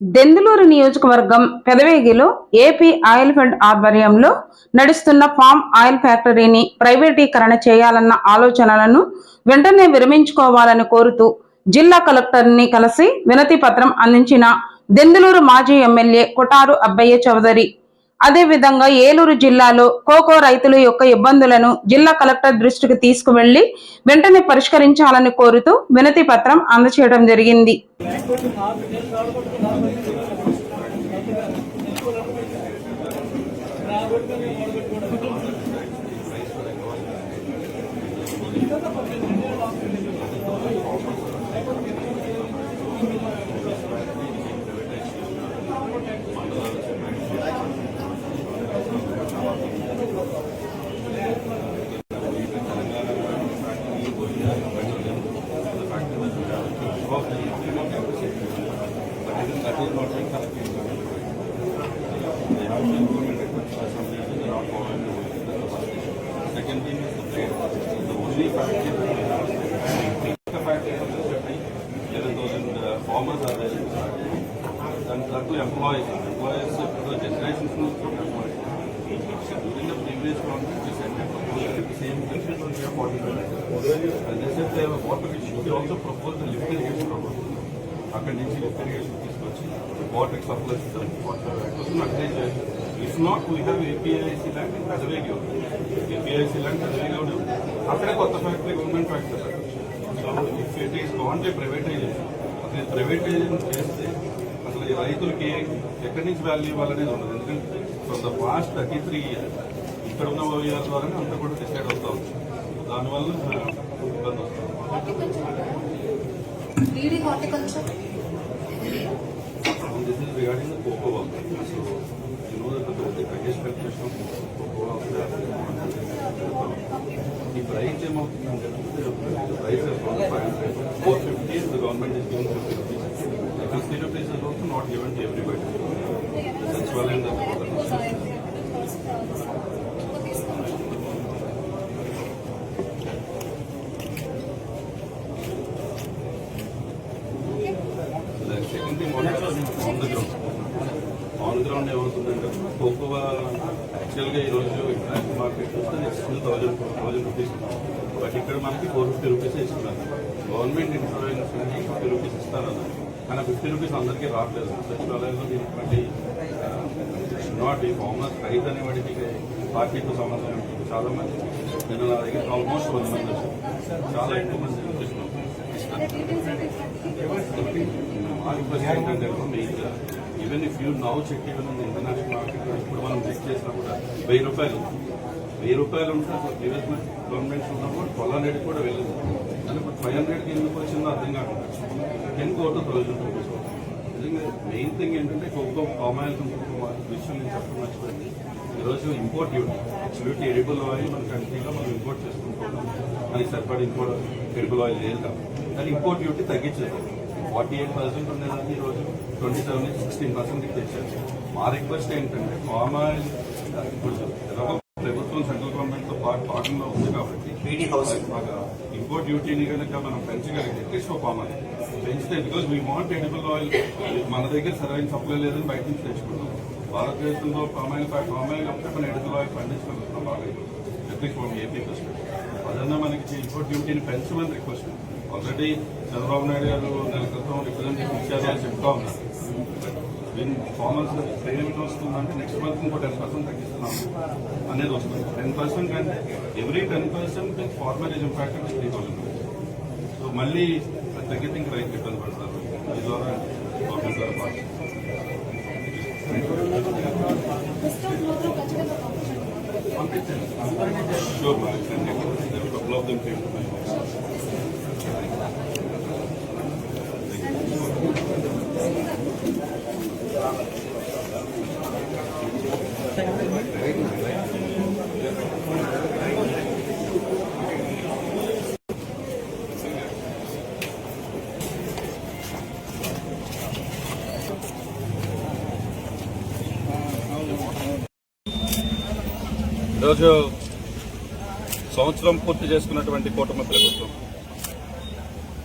దెందులూరు నియోజకవర్గం పెదవేగిలో AP oil fed ఆధ్వర్యంలో నడుస్తున్న ఫామ్ ఆయిల్ ఫ్యాక్టరీని ప్రైవేటీకరణ చేయాలన్న ఆలోచనలను వెంటనే విరమించుకోవాలని కోరుతూ జిల్లా కలెక్టర్ని కలిసి వినతి పత్రం అందించిన దెందులూరు మాజీ ఎమ్మెల్యే కొటారు అబ్బయ్య చౌదరి అదేవిధంగా ఏలూరు జిల్లాలో కోకో రైతుల యొక్క ఇబ్బందులను జిల్లా కలెక్టర్ దృష్టికి తీసుకువెళ్ళి వెంటనే పరిష్కరించాలని కోరుతూ వినతి పత్రం అందచేయడం జరిగింది. thing is the trade. The only factory that we have, the factory is eleven thousand farmers are there. And thirty employees, employees, the generations no employees. During the previous government, we said that the same country, we have forty And they said they have a water issue, they also proposed the lift irrigation program. అక్కడి నుంచి lift irrigation తీసుకొచ్చి water supply system water అక్కడే చేయాలి if not we have APIIC land Pedavegi APIIC land Pedavegi ఉంది అక్కడే కొత్త factory government factory so if it is బాగుంటే privatisation అసలు ప్రైవేటైజేషన్ చేస్తే అసలు ఈ రైతులకి ఎక్కడి నుంచి వాల్యూ ఇవ్వాలనేది ఉండదు. ఎందుకంటే from the past thirty three years ఇక్కడ ఉన్న ఇయర్ ద్వారానే అంతా కూడా డిసైడ్ అవుతా ఉంది. దానివల్ల ఇబ్బంది వస్తుంది. BD horticulture. And this the, the biggest calculation of cocoa work the price the price is from five hundred, four fifty, the government is giving fifty rupees. The government insurance fifty rupees ఇస్తారన్నారు. కానీ fifty rupees అందరికీ రావట్లేదు. సచివాలయంలో దీనికి not e commerce రైతు అనేవాడికి పార్టీతో సంబంధం ఉంటుంది చాలా మంది నేను నా దగ్గర ఆల్మోస్ట్ వంద మంది చాలా ఎక్కువ మంది చూపిస్తున్నాం మా రిక్వెస్ట్ ఏంటంటే మెయిన్గా even if you now check even international market ఇప్పుడు మనం చెక్ చేసినా కూడా వెయ్యి రూపాయలు వెయ్యి రూపాయలు ఉంటే అసలు ప్రీవియస్ గవర్నమెంట్స్ ఉన్నప్పుడు పొలాన్ని కూడా వెళ్ళదు. కానీ ఇప్పుడు ఫైవ్ హండ్రెడ్కి ఎందుకు వచ్చిందో అర్థం కాకుండా టెన్ కోట్ థౌజండ్ రూపీస్ నిజంగా మెయిన్ థింగ్ ఏంటంటే కోకో పామాయిల్ విషయం నేను చెప్పడం మర్చిపోయింది ఈరోజు import duty duty edible oil మన కంట్రీలో మనం ఇంపోర్ట్ చేసుకుంటున్నాం అది సరిపడి ఇంపోర్ట్ ఎడిబుల్ ఆయిల్ లేదు కాబట్టి. కానీ ఇంపోర్ట్ డ్యూటీ తగ్గించారు ఫార్టీ ఎయిట్ పర్సెంట్ ఉండేదాన్ని ఈరోజు ట్వంటీ సెవెన్ సిక్స్టీన్ పర్సెంట్కి తెచ్చారు. మా రిక్వెస్ట్ ఏంటంటే కామాయిల్ ఇప్పుడు ఎలాగో ప్రభుత్వం సెంట్రల్ గవర్నమెంట్తో పాటు భాగంలో ఉంది కాబట్టి బాగా ఇంపోర్ట్ డ్యూటీని కనుక మనం పెంచగలిగితే తీసుకోపోమని పెంచితే because we want edible oil మన దగ్గర సరైన సప్లై లేదని బయట నుంచి తెచ్చుకుంటాం. భారతదేశంలో పామాయిల్ పామాయిల్ కాబట్టి మనం ఎడిబుల్ ఆయిల్ పండించగలుగుతాం బాగా అట్లీస్ట్ మనం ఏపీ పర్స్పెక్టివ్ అదన్నా మనకి ఇంపోర్ట్ డ్యూటీని పెంచమని రిక్వెస్ట్ ఆల్రెడీ చంద్రబాబు నాయుడు గారు నెల క్రితం రిప్రజెంటేషన్ ఇచ్చారు అని చెప్తా ఉన్నారు దీని పర్ఫార్మెన్స్ పేమెంట్ వస్తుందంటే నెక్స్ట్ మంత్ ఇంకో టెన్ పర్సెంట్ తగ్గిస్తున్నాం అనేది వస్తుంది. టెన్ పర్సెంట్ కంటే every ten percent formal is impact three thousand so మళ్ళీ అది తగ్గితే ఇంకా రైతు ఇబ్బంది పడతారు. ఈ ద్వారా గవర్నమెంట్ ద్వారా పాస్ పంపించండి షూర్ కపుల్ ఆఫ్ ఈరోజు సంవత్సరం పూర్తి చేసుకున్నటువంటి కూటమి ప్రభుత్వం.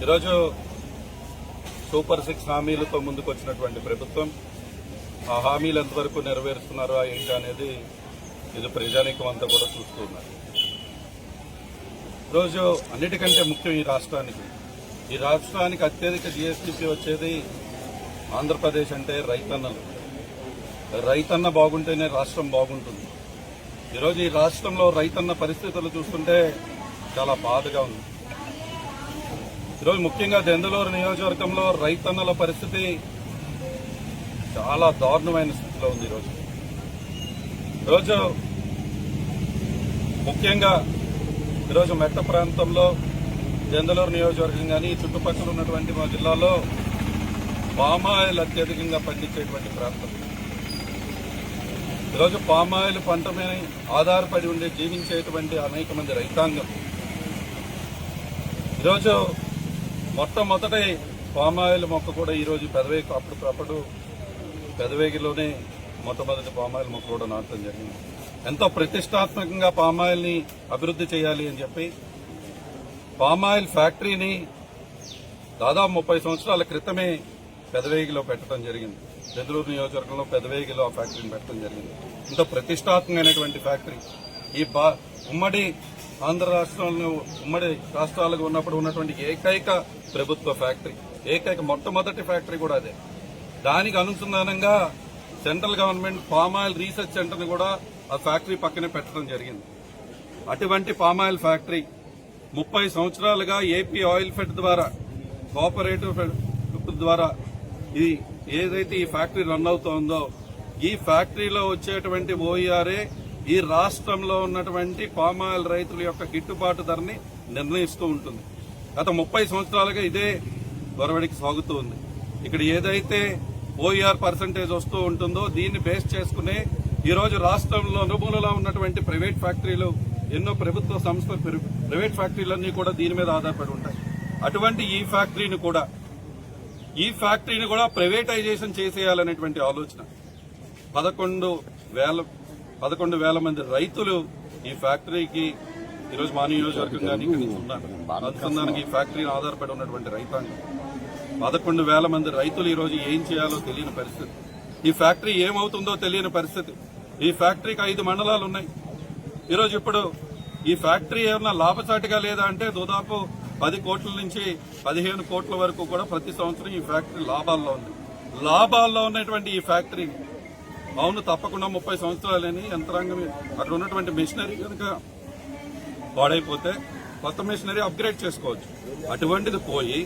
ఈరోజు సూపర్ సిక్స్ హామీలతో ముందుకు వచ్చినటువంటి ప్రభుత్వం ఆ హామీలు ఎంతవరకు నెరవేరుస్తున్నారో ఏంటి అనేది ఇది ప్రజానీకం అంతా కూడా చూస్తున్నారు ఈరోజు అన్నిటికంటే ముఖ్యం ఈ రాష్ట్రానికి. ఈ రాష్ట్రానికి అత్యధిక జిఎస్టీపీ వచ్చేది ఆంధ్రప్రదేశ్ అంటే రైతన్నలు. రైతన్న బాగుంటేనే రాష్ట్రం బాగుంటుంది. ఈరోజు ఈ రాష్ట్రంలో రైతన్న పరిస్థితులు చూస్తుంటే చాలా బాధగా ఉంది. ఈరోజు ముఖ్యంగా దెందలూరు నియోజకవర్గంలో రైతన్నల పరిస్థితి చాలా దారుణమైన స్థితిలో ఉంది ఈరోజు. ఈరోజు ముఖ్యంగా ఈరోజు మెట్ట ప్రాంతంలో దెందలూరు నియోజకవర్గం కానీ చుట్టుపక్కల ఉన్నటువంటి మా జిల్లాలో పామాయిల్ అత్యధికంగా పండించేటువంటి ప్రాంతం. ఈరోజు పామాయిల్ పంట మీద ఆధారపడి ఉండి జీవించేటువంటి అనేక మంది రైతాంగం. ఈరోజు మొట్టమొదటి పామాయిల్ మొక్క కూడా ఈరోజు పెదవేగి అప్పటికప్పుడు పెదవేగిలోనే మొట్టమొదటి పామాయిల్ మొక్క కూడా నాటడం జరిగింది. ఎంతో ప్రతిష్టాత్మకంగా పామాయిల్ని అభివృద్ధి చేయాలి అని చెప్పి పామాయిల్ ఫ్యాక్టరీని దాదాపు ముప్పై సంవత్సరాల క్రితమే పెదవేగిలో పెట్టడం జరిగింది. బెదరూరు నియోజకవర్గంలో పెదవేగిలో ఆ ఫ్యాక్టరీని పెట్టడం జరిగింది. ఇంత ప్రతిష్టాత్మకమైనటువంటి ఫ్యాక్టరీ. ఈ బా- ఉమ్మడి ఆంధ్ర రాష్ట్రంలో ఉమ్మడి రాష్ట్రాలుగా ఉన్నప్పుడు ఉన్నటువంటి ఏకైక ప్రభుత్వ ఫ్యాక్టరీ. ఏకైక మొట్టమొదటి ఫ్యాక్టరీ కూడా అదే. దానికి అనుసంధానంగా సెంట్రల్ గవర్నమెంట్ పామాయిల్ రీసెర్చ్ సెంటర్ని కూడా ఆ ఫ్యాక్టరీ పక్కనే పెట్టడం జరిగింది. అటువంటి పామాయిల్ ఫ్యాక్టరీ ముప్పై సంవత్సరాలుగా ఏపీ ఆయిల్ ఫెడ్ ద్వారా కోఆపరేటివ్ ఫెడ్ ద్వారా ఇది ఏదైతే ఈ ఫ్యాక్టరీ రన్ అవుతోందో ఈ ఫ్యాక్టరీలో వచ్చేటువంటి ఓఈఆర్ఏ ఈ రాష్ట్రంలో ఉన్నటువంటి పామాయిల్ రైతుల యొక్క గిట్టుబాటు ధరని నిర్ణయిస్తూ ఉంటుంది. గత ముప్పై సంవత్సరాలుగా ఇదే గొరవడికి సాగుతూ ఉంది. ఇక్కడ ఏదైతే ఓఈఆర్ పర్సంటేజ్ వస్తూ ఉంటుందో దీన్ని బేస్ చేసుకునే ఈరోజు రాష్ట్రంలో అనుభూలలో ఉన్నటువంటి ప్రైవేట్ ఫ్యాక్టరీలు ఎన్నో ప్రభుత్వ సంస్థ ప్రైవేట్ ఫ్యాక్టరీలన్నీ కూడా దీని మీద ఆధారపడి ఉంటాయి. అటువంటి ఈ ఫ్యాక్టరీని కూడా ఈ ఫ్యాక్టరీని కూడా ప్రైవేటైజేషన్ చేసేయాలనేటువంటి ఆలోచన. పదకొండు వేల పదకొండు వేల మంది రైతులు ఈ ఫ్యాక్టరీకి ఈరోజు మా నియోజకవర్గం కానీ ఇక్కడ ఉన్నారు. అనుసంధానికి ఈ ఫ్యాక్టరీని ఆధారపడి ఉన్నటువంటి రైతాంగం. పదకొండు వేల మంది రైతులు ఈరోజు ఏం చేయాలో తెలియని పరిస్థితి. ఈ ఫ్యాక్టరీ ఏమవుతుందో తెలియని పరిస్థితి. ఈ ఫ్యాక్టరీకి ఐదు మండలాలు ఉన్నాయి. ఈరోజు ఇప్పుడు ఈ ఫ్యాక్టరీ ఏమన్నా లాభసాటిగా లేదా అంటే దాదాపు పది కోట్ల నుంచి పదిహేను కోట్ల వరకు కూడా ప్రతి సంవత్సరం ఈ ఫ్యాక్టరీ లాభాల్లో ఉంది. లాభాల్లో ఉన్నటువంటి ఈ ఫ్యాక్టరీ అవును తప్పకుండా ముప్పై సంవత్సరాలని యంత్రాంగం అక్కడ ఉన్నటువంటి మిషనరీ కనుక పాడైపోతే కొత్త మిషనరీ అప్గ్రేడ్ చేసుకోవచ్చు. అటువంటిది పోయి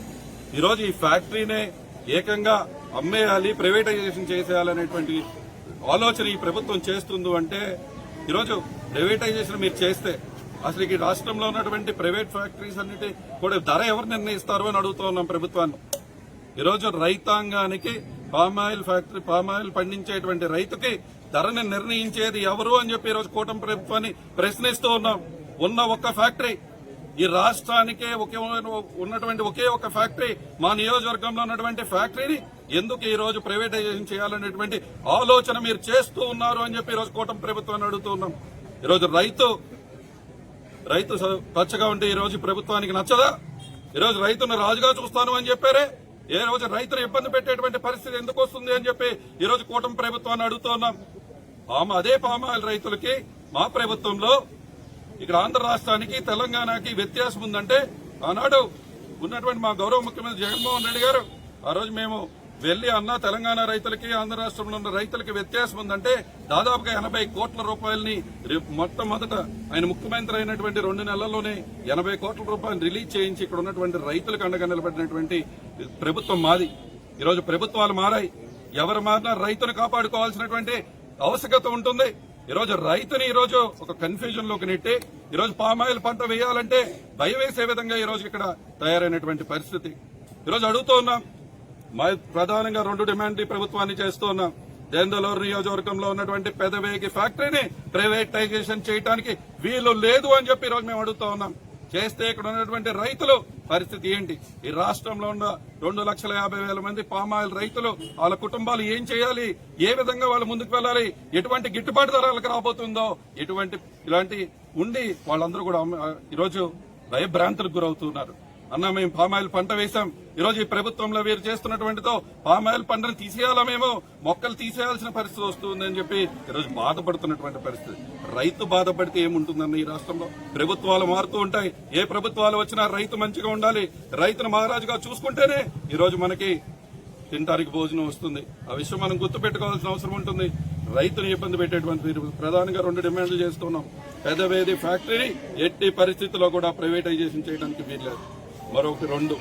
ఈరోజు ఈ ఫ్యాక్టరీనే ఏకంగా అమ్మేయాలి ప్రైవేటైజేషన్ చేసేయాలనేటువంటి ఆలోచన ఈ ప్రభుత్వం చేస్తుంది అంటే ఈరోజు ప్రైవేటైజేషన్ మీరు చేస్తే అసలు ఈ రాష్ట్రంలో ఉన్నటువంటి ప్రైవేట్ ఫ్యాక్టరీస్ అన్నిటి కూడా ధర ఎవరు నిర్ణయిస్తారు అని అడుగుతూ ఉన్నాం ప్రభుత్వాన్ని. ఈరోజు రైతాంగానికి పామాయిల్ ఫ్యాక్టరీ పామాయిల్ పండించేటువంటి రైతుకి ధరని నిర్ణయించేది ఎవరు అని చెప్పి ఈరోజు కూటమి ప్రభుత్వాన్ని ప్రశ్నిస్తూ ఉన్నాం. ఉన్న ఒక్క ఫ్యాక్టరీ. ఈ రాష్ట్రానికే ఒకే ఉన్నటువంటి ఒకే ఒక ఫ్యాక్టరీ. మా నియోజకవర్గంలో ఉన్నటువంటి ఫ్యాక్టరీని ఎందుకు ఈ రోజు ప్రైవేటైజేషన్ చేయాలనేటువంటి ఆలోచన మీరు చేస్తూ ఉన్నారు అని చెప్పి ఈరోజు కూటమి ప్రభుత్వాన్ని అడుగుతూ ఉన్నాం. ఈరోజు రైతు రైతు పచ్చగా ఉంటే ఈ రోజు ప్రభుత్వానికి నచ్చదా? ఈరోజు రైతును రాజుగా చూస్తాను అని చెప్పారే? ఏ రోజు రైతును ఇబ్బంది పెట్టేటువంటి పరిస్థితి ఎందుకు వస్తుంది అని చెప్పి ఈ రోజు కూటమి ప్రభుత్వాన్ని అడుగుతున్నాం ఆమె అదే పామాయిల్ రైతులకి మా ప్రభుత్వంలో ఇక్కడ ఆంధ్ర రాష్ట్రానికి తెలంగాణకి వ్యత్యాసం ఉందంటే ఆనాడు ఉన్నటువంటి మా గౌరవ ముఖ్యమంత్రి జగన్మోహన్ రెడ్డి గారు ఆ రోజు మేము వెళ్ళి అన్న తెలంగాణ రైతులకి ఆంధ్ర రాష్ట్రంలో ఉన్న రైతులకి వ్యత్యాసం ఉందంటే దాదాపుగా ఎనభై కోట్ల రూపాయలని మొట్టమొదట ఆయన ముఖ్యమంత్రి అయినటువంటి రెండు నెలల్లోనే ఎనభై కోట్ల రూపాయలు రిలీజ్ చేయించి ఇక్కడ ఉన్నటువంటి రైతులకు అండగా నిలబడినటువంటి ప్రభుత్వం మాది. ఈరోజు ప్రభుత్వాలు మారాయి. ఎవరు మారినా రైతును కాపాడుకోవాల్సినటువంటి ఆవశ్యకత ఉంటుంది. ఈరోజు రైతుని ఈరోజు ఒక కన్ఫ్యూజన్లోకి నెట్టి. ఈరోజు పామాయిల్ పంట వేయాలంటే భయం వేసే విధంగా ఈరోజు ఇక్కడ తయారైనటువంటి పరిస్థితి. ఈరోజు అడుగుతూ ఉన్నాం ప్రధానంగా రెండు డిమాండ్ ప్రభుత్వాన్ని చేస్తున్నాం దెందలూరు నియోజకవర్గంలో ఉన్నటువంటి పెదవేగి ఫ్యాక్టరీని ప్రైవేటైజేషన్ చేయడానికి వీలు లేదు అని చెప్పి ఈరోజు మేము అడుగుతా ఉన్నాం. చేస్తే ఇక్కడ ఉన్నటువంటి రైతులు పరిస్థితి ఏంటి? ఈ రాష్ట్రంలో ఉన్న రెండు లక్షల యాభై వేల మంది పామాయిల్ రైతులు వాళ్ళ కుటుంబాలు ఏం చేయాలి? ఏ విధంగా వాళ్ళు ముందుకు వెళ్ళాలి? ఎటువంటి గిట్టుబాటు ధరలకు రాబోతుందో? ఎటువంటి ఇలాంటి ఉండి వాళ్ళందరూ కూడా ఈరోజు భయభ్రాంతులకు గురవుతున్నారు. అన్న మేము పామాయిల్ పంట వేశాం. ఈరోజు ఈ ప్రభుత్వంలో వీరు చేస్తున్నటువంటితో పామాయిల్ పంటను తీసేయాలా మేము? మొక్కలు తీసేయాల్సిన పరిస్థితి వస్తుందని చెప్పి ఈరోజు బాధపడుతున్నటువంటి పరిస్థితి. రైతు బాధపడితే ఏముంటుందన్న ఈ రాష్ట్రంలో? ప్రభుత్వాలు మారుతూ ఉంటాయి. ఏ ప్రభుత్వాలు వచ్చినా రైతు మంచిగా ఉండాలి. రైతును మహారాజుగా చూసుకుంటేనే ఈరోజు మనకి తింటానికి భోజనం వస్తుంది. ఆ విషయం మనం గుర్తుపెట్టుకోవాల్సిన అవసరం ఉంటుంది. రైతుని ఇబ్బంది పెట్టేటువంటి వీరు ప్రధానంగా రెండు డిమాండ్లు చేస్తున్నాం. పెదవేది ఫ్యాక్టరీని ఎట్టి పరిస్థితుల్లో కూడా ప్రైవేటైజేషన్ చేయడానికి వీల్లేదు. మరొక రెండు.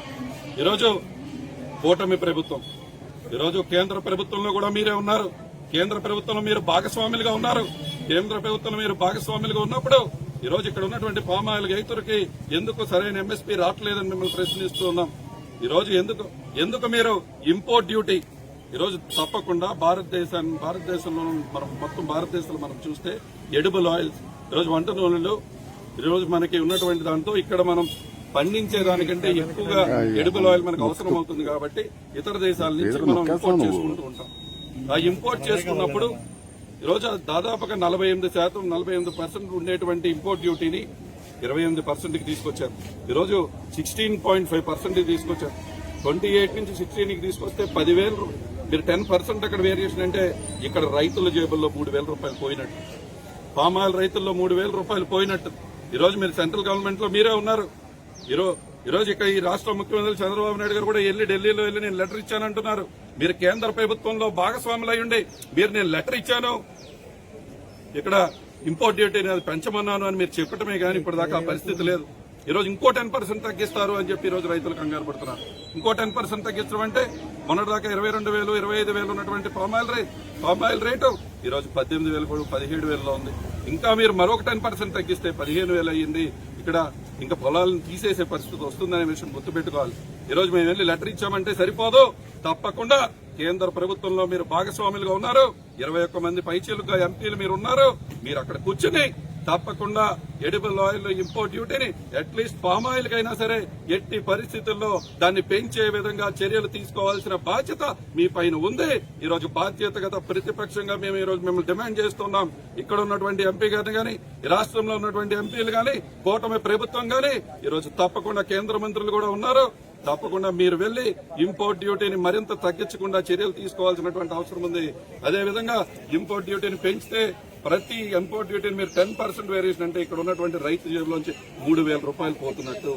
ఈరోజు కూటమి ప్రభుత్వం. ఈరోజు కేంద్ర ప్రభుత్వంలో కూడా మీరే ఉన్నారు. కేంద్ర ప్రభుత్వంలో మీరు భాగస్వాములుగా ఉన్నారు. కేంద్ర ప్రభుత్వంలో మీరు భాగస్వాములుగా ఉన్నప్పుడు ఈరోజు ఇక్కడ ఉన్నటువంటి పామాయిల్ రైతులకి ఎందుకు సరైన ఎంఎస్పీ రావట్లేదని మిమ్మల్ని ప్రశ్నిస్తూ ఉన్నాం. ఈ రోజు ఎందుకు ఎందుకు మీరు ఇంపోర్ట్ డ్యూటీ ఈరోజు తప్పకుండా భారతదేశాన్ని భారతదేశంలో మనం మొత్తం భారతదేశంలో మనం చూస్తే ఎడిబుల్ ఆయిల్స్ ఈరోజు వంట నూనెలు ఈరోజు మనకి ఉన్నటువంటి దాంతో ఇక్కడ మనం పండించే దానికంటే ఎక్కువగా ఎడిబుల్ ఆయిల్ మనకు అవసరం అవుతుంది కాబట్టి ఇతర దేశాల నుంచి మనం ఇంపోర్ట్ చేసుకుంటూ ఉంటాం. ఆ ఇంపోర్ట్ చేసుకున్నప్పుడు ఈరోజు దాదాపుగా నలభై ఎనిమిది శాతం నలభై ఎనిమిది పర్సెంట్ ఉండేటువంటి ఇంపోర్ట్ డ్యూటీని ఇరవై ఎనిమిది పర్సెంట్కి తీసుకొచ్చారు. ఈరోజు సిక్స్టీన్ పాయింట్ ఫైవ్ పర్సెంట్ తీసుకొచ్చారు. ట్వంటీ ఎయిట్ నుంచి సిక్స్టీన్కి తీసుకొస్తే పదివేలు మీరు టెన్ పర్సెంట్ అక్కడ వేరియేషన్ అంటే ఇక్కడ రైతుల జేబుల్లో మూడు వేల రూపాయలు పోయినట్టు. పామాయిల్ రైతుల్లో మూడు వేల రూపాయలు పోయినట్టు. ఈరోజు మీరు సెంట్రల్ గవర్నమెంట్లో మీరే ఉన్నారు. ఈరోజు ఈరోజు ఇక్కడ ఈ రాష్ట్ర ముఖ్యమంత్రి చంద్రబాబు నాయుడు గారు కూడా వెళ్ళి ఢిల్లీలో వెళ్ళి నేను లెటర్ ఇచ్చానంటున్నారు. మీరు కేంద్ర ప్రభుత్వంలో భాగస్వాములు మీరు నేను లెటర్ ఇచ్చాను. ఇక్కడ ఇంపోర్ట్ డ్యూటీ అనేది పెంచమన్నాను అని మీరు చెప్పటమే కానీ ఇప్పటిదాకా ఆ పరిస్థితి లేదు. ఈరోజు ఇంకో టెన్ పర్సెంట్ తగ్గిస్తారు అని చెప్పి ఈ రోజు రైతులు కంగారు పడుతున్నారు. ఇంకో టెన్ పర్సెంట్ తగ్గించడం అంటే మొన్నటిదాకా ఇరవై రెండు వేలు ఇరవై ఐదు వేలు ఉన్నటువంటి పామాయిల్ రేట్ పామాయిల్ రేటు ఈరోజు పద్దెనిమిది వేలు కూడా పదిహేడు వేలలో ఉంది. ఇంకా మీరు మరొక టెన్ పర్సెంట్ తగ్గిస్తే పదిహేను వేలు అయ్యింది. ఇక్కడ ఇంకా పొలాలను తీసేసే పరిస్థితి వస్తుందనే విషయం గుర్తుపెట్టుకోవాలి. ఈ రోజు మేము వెళ్ళి లెటర్ ఇచ్చామంటే సరిపోదు. తప్పకుండా కేంద్ర ప్రభుత్వంలో మీరు భాగస్వాములుగా ఉన్నారు. ఇరవై ఒక్క మంది పైచీలుగా ఎంపీలు మీరు ఉన్నారు. మీరు అక్కడ కూర్చుని తప్పకుండా ఎడిబుల్ ఆయిల్ ఇంపోర్ట్ డ్యూటీని అట్లీస్ట్ పామ్ ఆయిల్ కైనా సరే ఎట్టి పరిస్థితుల్లో దాన్ని పెంచే విధంగా చర్యలు తీసుకోవాల్సిన బాధ్యత మీ పైన ఉంది. ఈ రోజు బాధ్యతగత ప్రతిపక్షంగా మేము ఈ రోజు మిమ్మల్ని డిమాండ్ చేస్తున్నాం. ఇక్కడ ఉన్నటువంటి ఎంపీ గారిని గాని ఈ రాష్ట్రంలో ఉన్నటువంటి ఎంపీలు గాని కూటమి ప్రభుత్వం గాని ఈ రోజు తప్పకుండా కేంద్ర మంత్రులు కూడా ఉన్నారు. తప్పకుండా మీరు వెళ్ళి ఇంపోర్ట్ డ్యూటీని మరింత తగ్గించకుండా చర్యలు తీసుకోవాల్సినటువంటి అవసరం ఉంది. అదేవిధంగా ఇంపోర్ట్ డ్యూటీని పెంచితే ప్రతి ఇంపోర్ట్ డ్యూటీని మీరు టెన్ పర్సెంట్ వేరియేషన్ అంటే ఇక్కడ ఉన్నటువంటి రైతు జేబులోంచి మూడు వేల రూపాయలు పోతున్నట్టు.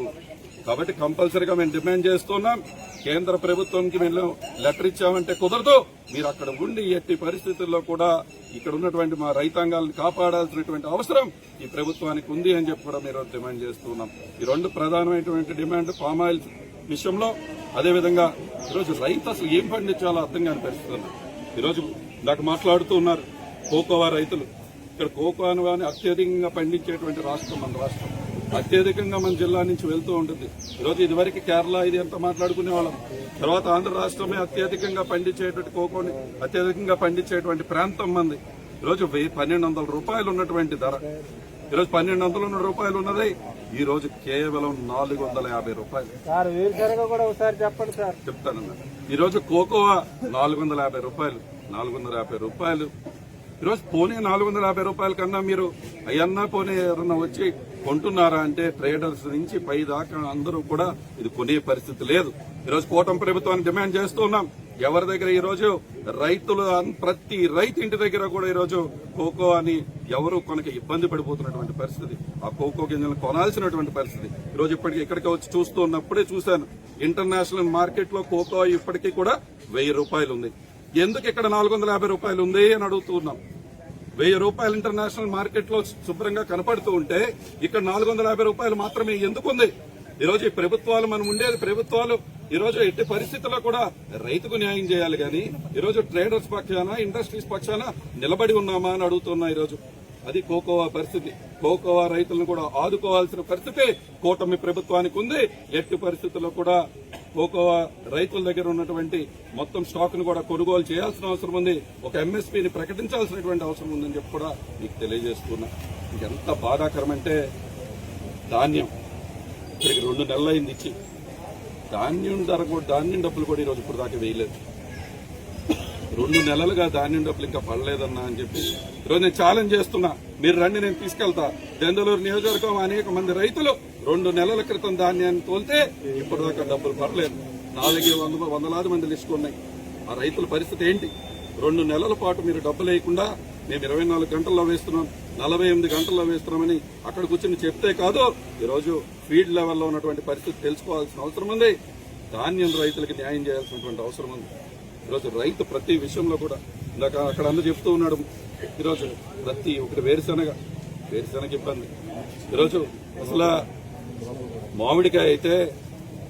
కాబట్టి కంపల్సరీగా మేము డిమాండ్ చేస్తున్నాం. కేంద్ర ప్రభుత్వానికి మేము లెటర్ ఇచ్చామంటే కుదరదు. మీరు అక్కడ ఉండి ఎట్టి పరిస్థితుల్లో కూడా ఇక్కడ ఉన్నటువంటి మా రైతాంగాలను కాపాడాల్సినటువంటి అవసరం ఈ ప్రభుత్వానికి ఉంది అని చెప్పి కూడా మీరు డిమాండ్ చేస్తున్నాం. ఈ రెండు ప్రధానమైనటువంటి డిమాండ్ పామాయిల్ విషయంలో. అదేవిధంగా ఈరోజు రైతు అసలు ఏం పండించాలో అర్థం కాని పరిస్థితి ఈరోజు నాకు మాట్లాడుతూ ఉన్నారు. కోకోవా రైతులు. ఇక్కడ కోకోను కానీ అత్యధికంగా పండించేటువంటి రాష్ట్రం మన రాష్ట్రం. అత్యధికంగా మన జిల్లా నుంచి వెళ్తూ ఉంటుంది. ఈరోజు ఇదివరకు కేరళ ఇది ఎంత మాట్లాడుకునే వాళ్ళం. తర్వాత ఆంధ్ర రాష్ట్రమే అత్యధికంగా పండించేటువంటి కోకోని అత్యధికంగా పండించేటువంటి ప్రాంతం మంది. ఈరోజు వెయ్యి పన్నెండు వందల రూపాయలు ఉన్నటువంటి ధర. ఈరోజు పన్నెండు వందల రూపాయలు ఉన్నది. ఈ రోజు కేవలం నాలుగు వందల యాభై రూపాయలు. సార్ వేరుశనగ కూడా ఒకసారి చెప్పండి సార్. చెప్తానన్నా ఈ రోజు కోకోవా నాలుగు వందల యాభై రూపాయలు. నాలుగు వందల యాభై రూపాయలు. ఈరోజు పోనీ నాలుగు వందల యాభై రూపాయల కన్నా మీరు అయ్యన్నా పోనీ ఎవరన్నా వచ్చి కొంటున్నారా అంటే ట్రేడర్స్ నుంచి పై దాకా అందరూ కూడా ఇది కొనే పరిస్థితి లేదు. ఈరోజు కూటమి ప్రభుత్వాన్ని డిమాండ్ చేస్తున్నాం ఎవరి దగ్గర ఈరోజు రైతులు ప్రతి రైతు ఇంటి దగ్గర కూడా ఈరోజు కోకో అని ఎవరు కొనక ఇబ్బంది పడిపోతున్నటువంటి పరిస్థితి. ఆ కోకో గింజలను కొనాల్సినటువంటి పరిస్థితి. ఈ రోజు ఇక్కడికి వచ్చి చూస్తూ ఉన్నప్పుడే చూశాను. ఇంటర్నేషనల్ మార్కెట్లో కోకో ఇప్పటికీ కూడా వెయ్యి రూపాయలు ఉంది ఎందుకు ఇక్కడ నాలుగు వందల యాభై రూపాయలు ఉంది అని అడుగుతున్నాం వెయ్యి రూపాయలు ఇంటర్నేషనల్ మార్కెట్లో శుభ్రంగా కనపడుతూ ఉంటే ఇక్కడ నాలుగు వందల యాభై రూపాయలు మాత్రమే ఎందుకు ఉంది? ఈ ఈ ప్రభుత్వాలు మనం ఉండేది ప్రభుత్వాలు. ఈరోజు ఎట్టి పరిస్థితుల్లో కూడా రైతుకు న్యాయం చేయాలి కానీ ఈరోజు ట్రేడర్స్ పక్షాన ఇండస్ట్రీస్ పక్షాన నిలబడి ఉన్నామా అని అడుగుతున్నా ఈరోజు. అది కోకోవా పరిస్థితి. కోకోవా రైతులను కూడా ఆదుకోవాల్సిన పరిస్థితి కూటమి ప్రభుత్వానికి ఉంది. ఎట్టి పరిస్థితుల్లో కూడా కోకోవా రైతుల దగ్గర ఉన్నటువంటి మొత్తం స్టాక్ను కూడా కొనుగోలు చేయాల్సిన అవసరం ఉంది. ఒక ఎంఎస్పీని ప్రకటించాల్సినటువంటి అవసరం ఉందని చెప్పి కూడా మీకు తెలియజేస్తున్నా. ఎంత బాధాకరం అంటే ధాన్యం. ఇక్కడికి రెండు నెలలు అయింది ఇచ్చి. ధాన్యం ధర కూడా ధాన్యం డబ్బులు కూడా ఈరోజు ఇప్పుడు దాకా వేయలేదు. రెండు నెలలుగా ధాన్యం డబ్బులు ఇంకా పడలేదన్నా అని చెప్పి ఈరోజు నేను ఛాలెంజ్ చేస్తున్నా. మీరు రండి నేను తీసుకెళ్తా. దెందలూరు నియోజకవర్గం అనేక మంది రైతులు రెండు నెలల క్రితం ధాన్యాన్ని తోలితే ఇప్పటిదాకా డబ్బులు పడలేదు. నా దగ్గర వంద వందలాది మంది లిస్టులు ఉన్నాయి. ఆ రైతుల పరిస్థితి ఏంటి? రెండు నెలల పాటు మీరు డబ్బులు వేయకుండా మేము ఇరవై నాలుగు గంటల్లో వేస్తున్నాం నలభై ఎనిమిది గంటల్లో వేస్తున్నామని అక్కడ కూర్చొని చెప్తే కాదు ఈరోజు ఫీల్డ్ లెవెల్లో ఉన్నటువంటి పరిస్థితి తెలుసుకోవాల్సిన అవసరం ఉంది. ధాన్యం రైతులకు న్యాయం చేయాల్సినటువంటి అవసరం ఉంది. ఈరోజు రైతు ప్రతి విషయంలో కూడా ఇందాక అక్కడ అందరు చెప్తూ ఉన్నాడు ఈరోజు ప్రతి ఒకటి వేరుశనగ వేరుశనగ ఇబ్బంది. ఈరోజు అసలు మామిడికాయ అయితే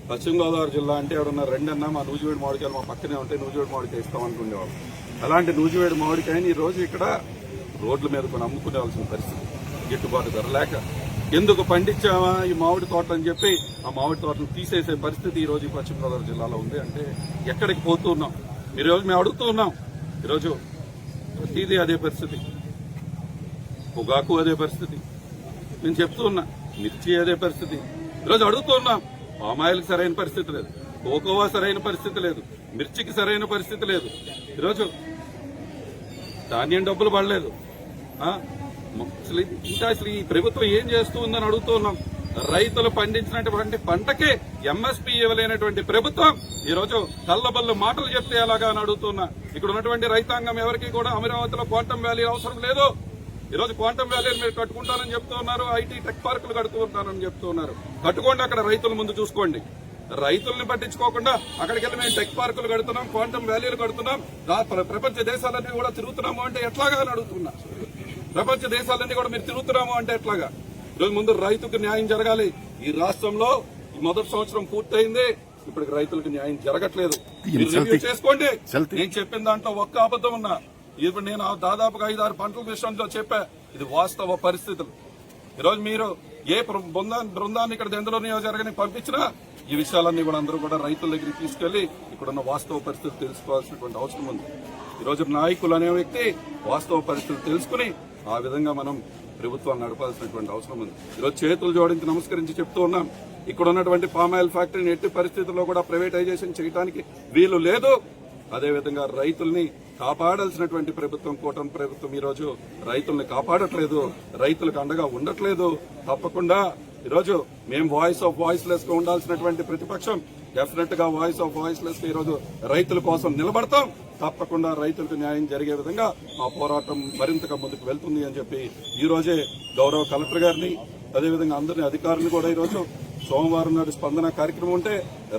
పశ్చిమ గోదావరి జిల్లా అంటే ఎవరన్నా రెండన్నా మా నూజివేడి మామిడికాయలు మా పక్కనే ఉంటే నూజివేడి మామిడికాయ ఇస్తాం అనుకునేవాళ్ళు. అలాంటి నూజివేడి మామిడికాయని ఈరోజు రోజు ఇక్కడ రోడ్ల మీద కొన్ని అమ్ముకునేవాల్సిన పరిస్థితి. గిట్టుబాటు ధర లేక ఎందుకు పండించామా ఈ మామిడి తోట అని చెప్పి ఆ మామిడి తోటను తీసేసే పరిస్థితి ఈ రోజు ఈ పశ్చిమ గోదావరి జిల్లాలో ఉంది. అంటే ఎక్కడికి పోతూ ఉన్నాం? ఈ రోజు మేము అడుగుతూ ఉన్నాం. ఈరోజు ప్రతిదీ అదే పరిస్థితి. పొగాకు అదే పరిస్థితి. నేను చెప్తూ ఉన్నా. మిర్చి అదే పరిస్థితి? ఈరోజు అడుగుతున్నాం పామాయిల్కి సరైన పరిస్థితి లేదు కోకోవా సరైన పరిస్థితి లేదు మిర్చికి సరైన పరిస్థితి లేదు. ఈరోజు ధాన్యం డబ్బులు పడలేదు. అసలు ఇంకా అసలు ఈ ప్రభుత్వం ఏం చేస్తూ ఉందని రైతులు పండించినటువంటి పంటకే ఎంఎస్పీ ఇవ్వలేనటువంటి ప్రభుత్వం ఈ రోజు కల్లబల్లు మాటలు చెప్తే ఎలాగా అని అడుగుతున్నా. ఇక్కడ ఉన్నటువంటి రైతాంగం ఎవరికి కూడా అమరావతిలో కోటం వ్యాలీ అవసరం లేదు. ఈ రోజు క్వాంటమ్ వ్యాలీని మీరు కట్టుకుంటారని చెప్తూ ఉన్నారు ఐటీ టెక్ పార్కులు కడుతూ ఉంటారని చెప్తూ ఉన్నారు. కట్టుకోండి అక్కడ రైతుల ముందు చూసుకోండి. రైతుల్ని పట్టించుకోకుండా అక్కడికి వెళ్ళి మేము టెక్ పార్కులు కడుతున్నాం క్వాంటమ్ వ్యాలీలు కడుతున్నాం ప్రపంచ దేశాలన్నీ కూడా తిరుగుతున్నాము అంటే ఎట్లాగా అని అడుగుతున్నా. ప్రపంచ దేశాలన్నీ కూడా మీరు తిరుగుతున్నాము అంటే ఎట్లాగా? ఈరోజు ముందు రైతుకు న్యాయం జరగాలి. ఈ రాష్ట్రంలో ఈ మొదటి సంవత్సరం పూర్తయింది ఇప్పటికి రైతులకు న్యాయం జరగట్లేదు. చేసుకోండి. నేను చెప్పిన దాంట్లో ఒక్క అబద్ధం ఉన్నా. ఇప్పుడు నేను ఆ దాదాపుగా ఐదు ఆరు పంటల విషయంలో చెప్పా. ఇది వాస్తవ పరిస్థితులు ఈరోజు మీరు ఏ బృందాన్ని బృందా- బృందాన్ని ఇక్కడ దెందులో నియోజకవర్గానికి పంపించినా ఈ విషయాలన్నీ కూడా అందరూ కూడా రైతుల దగ్గరికి తీసుకెళ్ళి ఇక్కడున్న వాస్తవ పరిస్థితి తెలుసుకోవాల్సినటువంటి అవసరం ఉంది. ఈరోజు నాయకులు అనే వ్యక్తి వాస్తవ పరిస్థితులు తెలుసుకుని ఆ విధంగా మనం ప్రభుత్వాన్ని నడపాల్సినటువంటి అవసరం ఉంది. ఈరోజు చేతులు జోడించి నమస్కరించి చెప్తూ ఉన్నాం. ఇక్కడ ఉన్నటువంటి పామాయిల్ ఫ్యాక్టరీని ఎట్టి పరిస్థితుల్లో కూడా ప్రైవేటైజేషన్ చేయడానికి వీలు లేదు. అదేవిధంగా రైతుల్ని కాపాడాల్సినటువంటి ప్రభుత్వం కూటమి ప్రభుత్వం ఈరోజు రైతుల్ని కాపాడట్లేదు రైతులకు అండగా ఉండట్లేదు. తప్పకుండా ఈరోజు మేము వాయిస్ ఆఫ్ వాయిస్ లెస్గా ఉండాల్సినటువంటి ప్రతిపక్షం డెఫినెట్గా వాయిస్ ఆఫ్ వాయిస్ లెస్ ఈ రోజు రైతుల కోసం నిలబడతాం. తప్పకుండా రైతులకు న్యాయం జరిగే విధంగా మా పోరాటం మరింతగా ముందుకు వెళ్తుంది అని చెప్పి ఈ రోజే గౌరవ కలెక్టర్ గారిని అదేవిధంగా అందరిని అధికారులు కూడా ఈరోజు సోమవారం నాడు స్పందన కార్యక్రమం ఉంటే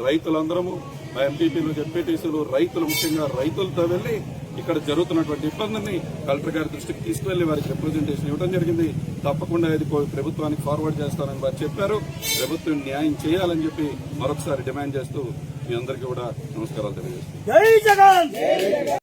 రైతులందరము మా ఎంపీపీలు జెడ్పీటీసీలు రైతులు ముఖ్యంగా రైతులతో వెళ్ళి ఇక్కడ జరుగుతున్నటువంటి ఇబ్బందుల్ని కలెక్టర్ గారి దృష్టికి తీసుకువెళ్ళి వారికి రిప్రజెంటేషన్ ఇవ్వడం జరిగింది. తప్పకుండా ఇది కో- ప్రభుత్వానికి ఫార్వర్డ్ చేస్తానని వారు చెప్పారు. ప్రభుత్వం న్యాయం చేయాలని చెప్పి మరొకసారి డిమాండ్ చేస్తూ మీ అందరికీ కూడా నమస్కారాలు తెలియజేస్తాను